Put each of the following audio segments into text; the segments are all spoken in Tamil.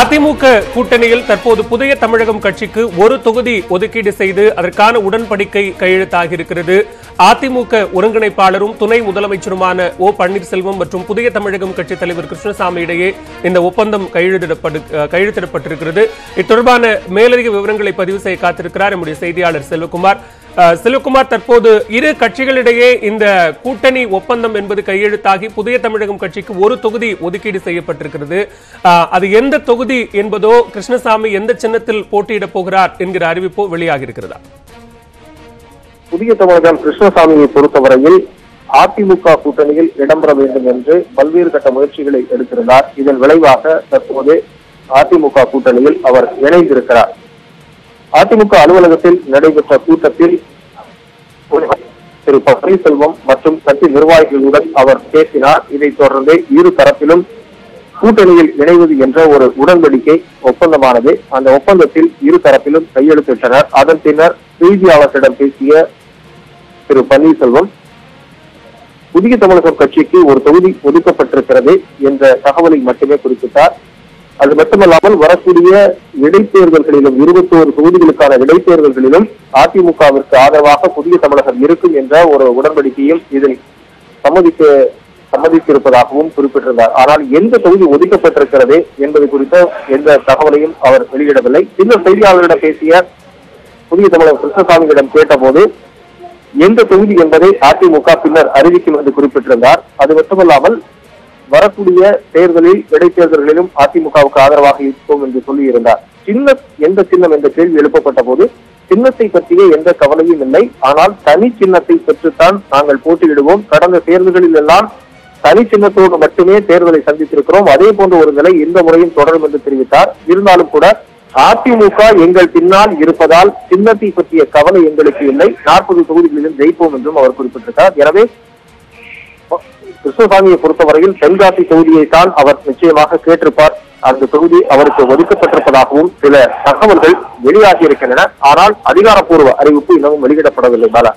அதிமுக கூட்டணியில் தற்போது புதிய தமிழகம் கட்சிக்கு ஒரு தொகுதி ஒதுக்கீடு செய்து அதற்கான உடன்படிக்கை கையெழுத்தாகியிருக்கிறது. அதிமுக ஒருங்கிணைப்பாளரும் துணை முதலமைச்சருமான ஓ பன்னீர்செல்வம் மற்றும் புதிய தமிழகம் கட்சி தலைவர் கிருஷ்ணசாமி இடையே இந்த ஒப்பந்தம் கையெழுத்திடப்படு கையெழுத்திடப்பட்டிருக்கிறது. இது தொடர்பான மேலதிக விவரங்களை பதிவு செய்ய காத்திருக்கிறார் நம்முடைய செய்தியாளர் செல்வகுமார். செல்வகுமார் தற்போது இரு கட்சிகளிடையே இந்த கூட்டணி ஒப்பந்தம் என்பது கையெழுத்தாகி புதிய தமிழகம் கட்சிக்கு ஒரு தொகுதி ஒதுக்கீடு செய்யப்பட்டிருக்கிறது. அது எந்த தொகுதி என்பதோ கிருஷ்ணசாமி எந்த சின்னத்தில் போட்டியிடப் போகிறார் என்கிற அறிவிப்போ வெளியாகி இருக்கிறதா புதிய தமிழகம் கிருஷ்ணசாமியை பொறுத்தவரையில் அதிமுக கூட்டணியில் இடம்பெற வேண்டும் என்று பல்வேறு கட்ட முயற்சிகளை எடுத்திருந்தார். இதன் விளைவாக தற்போது அதிமுக கூட்டணியில் அவர் இணைந்திருக்கிறார். அதிமுக அலுவலகத்தில் நடைபெற்ற கூட்டத்தில் திரு பன்னீர்செல்வம் மற்றும் கட்சி நிர்வாகிகளுடன் அவர் பேசினார். இதைத் தொடர்ந்து இரு தரப்பிலும் கூட்டணியில் இணைவது என்ற ஒரு உடன்படிக்கை ஒப்பந்தமானது. அந்த ஒப்பந்தத்தில் இரு தரப்பிலும் கையெழுத்திட்டனர். அதன் பின்னர் செய்தியாளர்களிடம் பேசிய திரு பன்னீர்செல்வம் புதிய தமிழகம் கட்சிக்கு ஒரு தொகுதி ஒதுக்கப்பட்டிருக்கிறது என்ற தகவலை மட்டுமே குறிப்பிட்டார். அது மட்டுமல்லாமல் வரக்கூடிய இடைத்தேர்தல்களிலும் இருபத்தோரு தொகுதிகளுக்கான இடைத்தேர்தல்களிலும் அதிமுகவிற்கு ஆதரவாக புதிய தமிழகம் இருக்கும் என்ற ஒரு உடன்படிக்கையும் இதில் சம்மதிக்க சம்மதித்திருப்பதாகவும் குறிப்பிட்டிருந்தார். ஆனால் எந்த தொகுதி ஒதுக்கப்பட்டிருக்கிறது என்பது குறித்த எந்த தகவலையும் அவர் வெளியிடவில்லை. பின்னர் செய்தியாளர்களிடம் பேசிய புதிய தமிழக கிருஷ்ணசாமியிடம் கேட்டபோது எந்த தொகுதி என்பதை அதிமுக பின்னர் அறிவிக்கும் என்று குறிப்பிட்டிருந்தார். அது மட்டுமல்லாமல் வரக்கூடிய தேர்தலில் இடைத்தேர்தல்களிலும் அதிமுகவுக்கு ஆதரவாக இருப்போம் என்று சொல்லியிருந்தார். சின்ன எந்த சின்னம் என்ற கேள்வி எழுப்பப்பட்ட போது சின்னத்தை பற்றிய எந்த கவலையும் இல்லை. ஆனால் தனி சின்னத்தை பெற்றுத்தான் நாங்கள் போட்டியிடுவோம். கடந்த தேர்தல்களில் எல்லாம் தனி சின்னத்தோடு மட்டுமே தேர்தலை சந்தித்திருக்கிறோம். அதே போன்ற ஒரு நிலை இந்த முறையும் தொடரும் என்று தெரிவித்தார். இருந்தாலும் கூட அதிமுக எங்கள் பின்னால் இருப்பதால் சின்னத்தை பற்றிய கவலை எங்களுக்கு இல்லை. நாற்பது தொகுதிகளிலும் ஜெயிப்போம் என்றும் அவர் குறிப்பிட்டிருக்கிறார் எனவே கிருஷ்ணசாமியை பொறுத்தவரையில் தென்காசி தொகுதியை தான் அவர் நிச்சயமாக கேட்டிருப்பார். அந்த தொகுதி அவருக்கு ஒதுக்கப்பட்டிருப்பதாகவும் சில தகவல்கள் வெளியாகி இருக்கின்றன ஆனால் அதிகாரப்பூர்வ அறிவிப்பு இன்னமும் வெளியிடப்படவில்லை பாலா.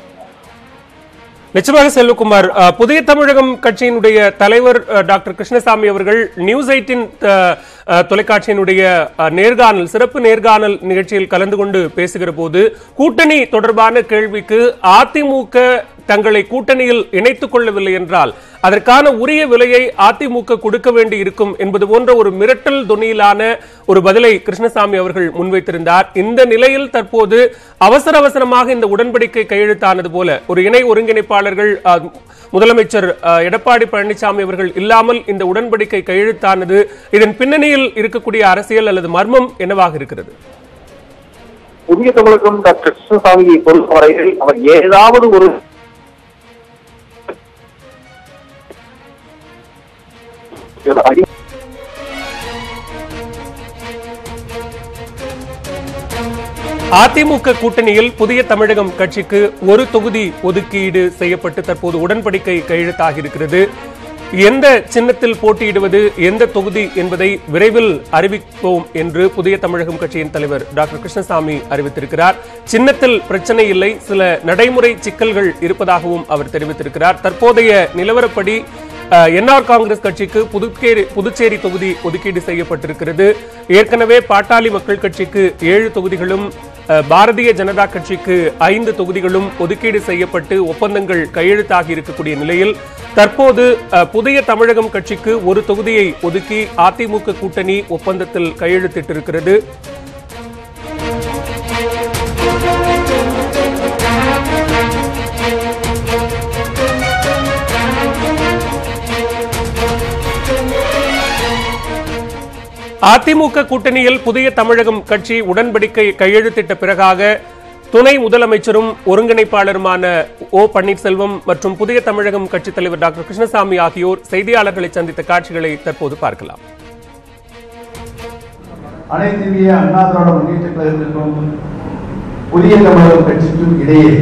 நிச்சயமாக செல்வகுமார் அஹ், புதிய தமிழகம் கட்சியினுடைய தலைவர் டாக்டர் கிருஷ்ணசாமி அவர்கள் நியூஸ் எயிட்டின் தொலைக்காட்சியினுடைய நேர்காணல் சிறப்பு நேர்காணல் நிகழ்ச்சியில் கலந்து கொண்டு பேசுகிற போது கூட்டணி தொடர்பான கேள்விக்கு அதிமுக தங்களை கூட்டணியில் இணைத்துக் கொள்ளவில்லை என்றால் அதற்கான உரிய விலையை அதிமுக கொடுக்க வேண்டி இருக்கும் என்பது போன்ற ஒரு மிரட்டல் துணியிலான ஒரு பதிலை கிருஷ்ணசாமி அவர்கள் முன்வைத்திருந்தார். இந்த நிலையில் தற்போது அவசர அவசரமாக இந்த உடன்படிக்கை கையெழுத்தானது போல ஒரு இணை ஒருங்கிணைப்பாளர்கள் முதலமைச்சர் அஹ், எடப்பாடி பழனிசாமி அவர்கள் இல்லாமல் இந்த உடன்படிக்கை கையெழுத்தானது. இதன் பின்னணியில் இருக்கக்கூடிய அரசியல் அல்லது மர்மம் என்னவாக இருக்கிறது? புதிய தமிழகம் டாக்டர் கிருஷ்ணசாமியை பொறுத்தவரையில் அவர் ஏதாவது ஒரு அதிமுக கூட்டணியில் புதிய தமிழகம் கட்சிக்கு ஒரு தொகுதி ஒதுக்கீடு செய்யப்பட்டு தற்போது உடன்படிக்கை கையெழுத்தாகி இருக்கிறது. எந்த சின்னத்தில் போட்டியிடுவது எந்த தொகுதி என்பதை விரைவில் அறிவிப்போம் என்று புதிய தமிழகம் கட்சியின் தலைவர் டாக்டர் கிருஷ்ணசாமி அறிவித்திருக்கிறார். சின்னத்தில் பிரச்சனை இல்லை சில நடைமுறை சிக்கல்கள் இருப்பதாகவும் அவர் தெரிவித்திருக்கிறார். தற்போதைய நிலவரப்படி என்ஆர் காங்கிரஸ் கட்சிக்கு புதுச்சேரி புதுச்சேரி தொகுதி ஒதுக்கீடு செய்யப்பட்டிருக்கிறது. ஏற்கனவே பாட்டாளி மக்கள் கட்சிக்கு ஏழு தொகுதிகளும் பாரதிய ஜனதா கட்சிக்கு ஐந்து தொகுதிகளும் ஒதுக்கீடு செய்யப்பட்டு ஒப்பந்தங்கள் கையெழுத்தாகி இருக்கக்கூடிய நிலையில் தற்போது புதிய தமிழகம் கட்சிக்கு ஒரு தொகுதியை ஒதுக்கி அதிமுக கூட்டணி ஒப்பந்தத்தில் கையெழுத்திட்டிருக்கிறது. அதிமுக கூட்டணியில் புதிய தமிழகம் கட்சி உடன்படிக்கை கையெழுத்திட்ட பிறகாக துணை முதலமைச்சரும் ஒருங்கிணைப்பாளருமான ஓ பன்னீர்செல்வம் மற்றும் புதிய தமிழகம் கட்சித் தலைவர் டாக்டர் கிருஷ்ணசாமி ஆகியோர் செய்தியாளர்களை சந்தித்த காட்சிகளை தற்போது பார்க்கலாம். அனைத்து இந்திய அண்ணா திராவிட முன்னேற்ற கழகத்திற்கும் புதிய தமிழகம் கட்சிக்கும் இடையே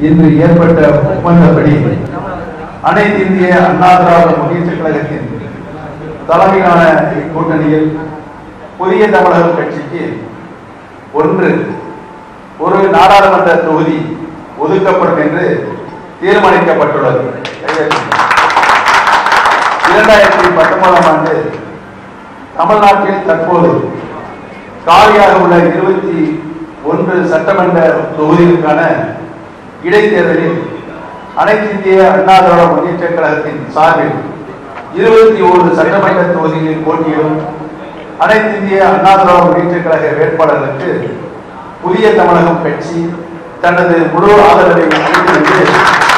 இன்று ஏற்பட்ட ஒப்பந்தப்படி அனைத்து இந்திய அண்ணா திராவிட முன்னேற்ற கழகத்தின் தலைமையிலான இக்கூட்டணியில் புதிய தமிழகம் கட்சிக்கு ஒன்று ஒரு நாடாளுமன்ற தொகுதி ஒதுக்கப்படும் என்று தீர்மானிக்கப்பட்டுள்ளது. இரண்டாயிரத்தி பத்தொன்பதாம் ஆண்டு தமிழ்நாட்டில் தற்போது காலியாக உள்ள இருபத்தி ஒன்று சட்டமன்ற தொகுதிகளுக்கான இடைத்தேர்தலில் அனைத்து இந்திய அண்ணா திராவிட முன்னேற்ற கழகத்தின் சார்பில் இருபத்தி ஒரு சட்டமன்ற தொகுதிகளில் போட்டியிடும் அனைத்து இந்திய அண்ணா திராவிட முன்னேற்ற கழக வேட்பாளர்களுக்கு புதிய தமிழகம் கட்சி தனது முழு ஆதரவை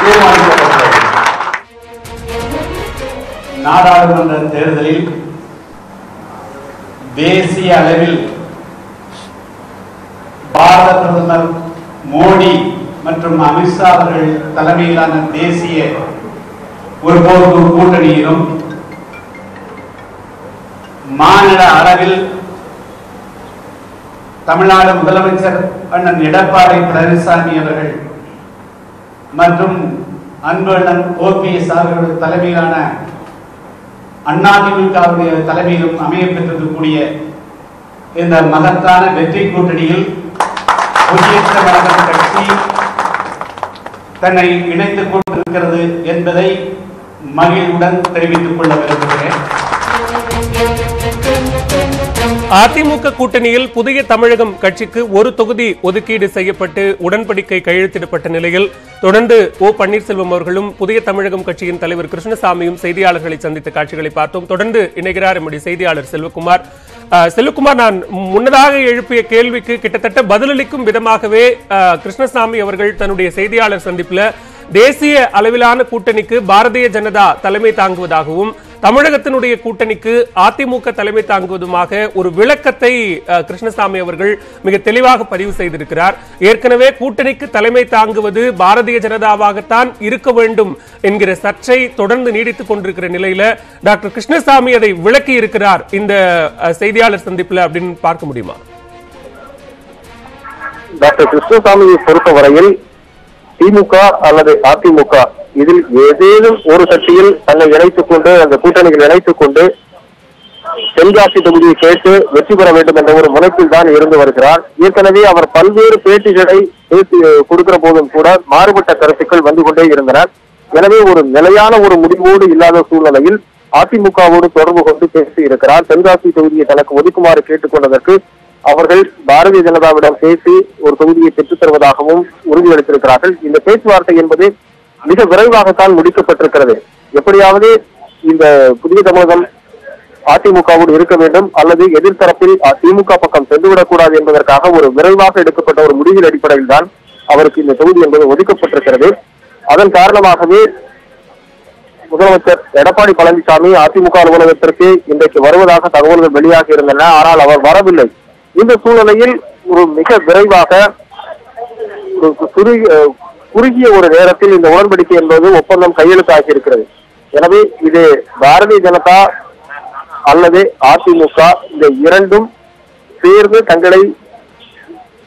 தீர்மானிக்கப்பட்டுள்ளது. நாடாளுமன்ற தேர்தலில் தேசிய அளவில் பாரத பிரதமர் மோடி மற்றும் அமித்ஷா அவர்கள் தலைமையிலான தேசிய ஒருபோது கூட்டணியிலும் மாநில அளவில் தமிழ்நாடு முதலமைச்சர் அண்ணன் எடப்பாடி பழனிசாமி அவர்கள் மற்றும் அன்பு அண்ணன் ஓபிஎஸ் அவர்கள் தலைமையிலான அதிமுகவுடைய தலைமையிலும் அமைய பெற்றிருக்கக்கூடிய இந்த மகத்தான வெற்றி கூட்டணியில் கட்சி தன்னை இணைத்துக் கொண்டிருக்கிறது என்பதை மகிழ்வுடன் தெரிவித்துக் கொள்ள விரும்புகிறேன். அதிமுக கூட்டணியில் புதிய தமிழகம் கட்சிக்கு ஒரு தொகுதி ஒதுக்கீடு செய்யப்பட்டு உடன்படிக்கை கையெழுத்திடப்பட்ட நிலையில் தொடர்ந்து ஓ பன்னீர்செல்வம் அவர்களும் புதிய தமிழகம் கட்சியின் தலைவர் கிருஷ்ணசாமியும் செய்தியாளர்களை சந்தித்த காட்சிகளை பார்த்தோம். தொடர்ந்து இணைகிறார் எம்முடைய செய்தியாளர் செல்வகுமார். அஹ், செல்வகுமார் நான் முன்னதாக எழுப்பிய கேள்விக்கு கிட்டத்தட்ட பதிலளிக்கும் விதமாகவே கிருஷ்ணசாமி அவர்கள் தன்னுடைய செய்தியாளர் சந்திப்புல தேசிய அளவிலான கூட்டணிக்கு பாரதிய ஜனதா தலைமை தாங்குவதாகவும் தமிழகத்தினுடைய கூட்டணிக்கு அதிமுக தலைமை தாங்குவதுமாக ஒரு விளக்கத்தை கிருஷ்ணசாமி அவர்கள் மிக தெளிவாக பதிவு செய்திருக்கிறார். ஏற்கனவே கூட்டணிக்கு தலைமை தாங்குவது பாரதிய ஜனதாவாகத்தான் இருக்க வேண்டும் என்கிற சர்ச்சை தொடர்ந்து நீடித்துக் கொண்டிருக்கிற நிலையில டாக்டர் கிருஷ்ணசாமி அதை விளக்கி இருக்கிறார் இந்த செய்தியாளர் சந்திப்புல அப்படின்னு பார்க்க முடியுமா? டாக்டர் கிருஷ்ணசாமியை பொறுத்தவரையில் திமுக அல்லது அதிமுக இதில் ஏதேனும் ஒரு கட்சியில் தன்னை இணைத்துக் கொண்டு அந்த கூட்டணிகள் இணைத்துக் கொண்டு தென்காசி தொகுதியை கேட்டு வெற்றி பெற வேண்டும் என்ற ஒரு முனைப்பில் தான் இருந்து வருகிறார். ஏற்கனவே அவர் பல்வேறு பேட்டிகளை பேசி கொடுக்கிற போதும் கூட மாறுபட்ட கருத்துக்கள் வந்து கொண்டே இருந்தன. எனவே ஒரு நிலையான ஒரு முடிவோடு இல்லாத சூழ்நிலையில் அதிமுகவோடு தொடர்பு கொண்டு பேசி இருக்கிறார். தென்காசி தொகுதியை தனக்கு ஒதுக்குமாறு கேட்டுக்கொண்டதற்கு அவர்கள் பாரதிய ஜனதாவிடம் பேசி ஒரு தொகுதியை பெற்றுத் தருவதாகவும் உறுதியளித்திருக்கிறார்கள். இந்த பேச்சுவார்த்தை என்பது மிக விரைவாகத்தான் முடிக்கப்பட்டிருக்கிறது. எப்படியாவது இந்த புதிய தமிழகம் அதிமுகவோடு இருக்க வேண்டும் அல்லது எதிர்த்தரப்பில் திமுக பக்கம் சென்றுவிடக் கூடாது என்பதற்காக ஒரு விரைவாக எடுக்கப்பட்ட ஒரு முடிவின் அடிப்படையில் தான் அவருக்கு இந்த தொகுதி என்பது ஒதுக்கப்பட்டிருக்கிறது. அதன் காரணமாகவே முதலமைச்சர் எடப்பாடி பழனிசாமி அதிமுக அலுவலகத்திற்கு இன்றைக்கு வருவதாக தகவல்கள் வெளியாகி இருந்தன ஆனால் அவர் வரவில்லை. இந்த சூழ்நிலையில் ஒரு மிக விரைவாக ஒரு குறுகிய குறுகிய ஒரு நேரத்தில் இந்த உடன்படிக்கை என்பது ஒப்பந்தம் கையெழுத்தாகி இருக்கிறது எனவே இது பாரதிய ஜனதா அல்லது அதிமுக இந்த இரண்டும் சேர்ந்து தங்களை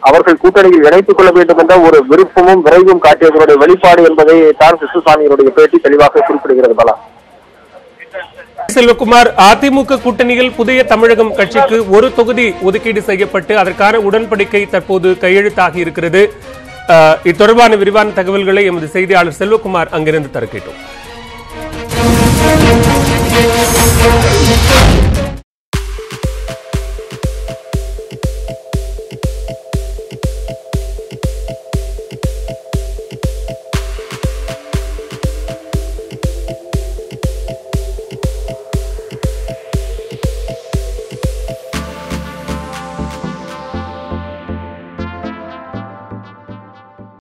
அவர்கள் கூட்டணியில் இணைத்துக் கொள்ள வேண்டும் என்ற ஒரு விருப்பமும் விரைவும் காட்டியதனுடைய வெளிப்பாடு என்பதை தான் கிருஷ்ணசாமியினுடைய பேட்டி தெளிவாக குறிப்பிடுகிறது பலா. செல்வகுமார் அதிமுக கூட்டணியில் புதிய தமிழகம் கட்சிக்கு ஒரு தொகுதி ஒதுக்கீடு செய்யப்பட்டு அதற்கான உடன்படிக்கை தற்போது கையெழுத்தாகி இருக்கிறது இது தொடர்பான விரிவான தகவல்களை எமது செய்தியாளர் செல்வகுமார் அங்கிருந்து தர கேட்டோம்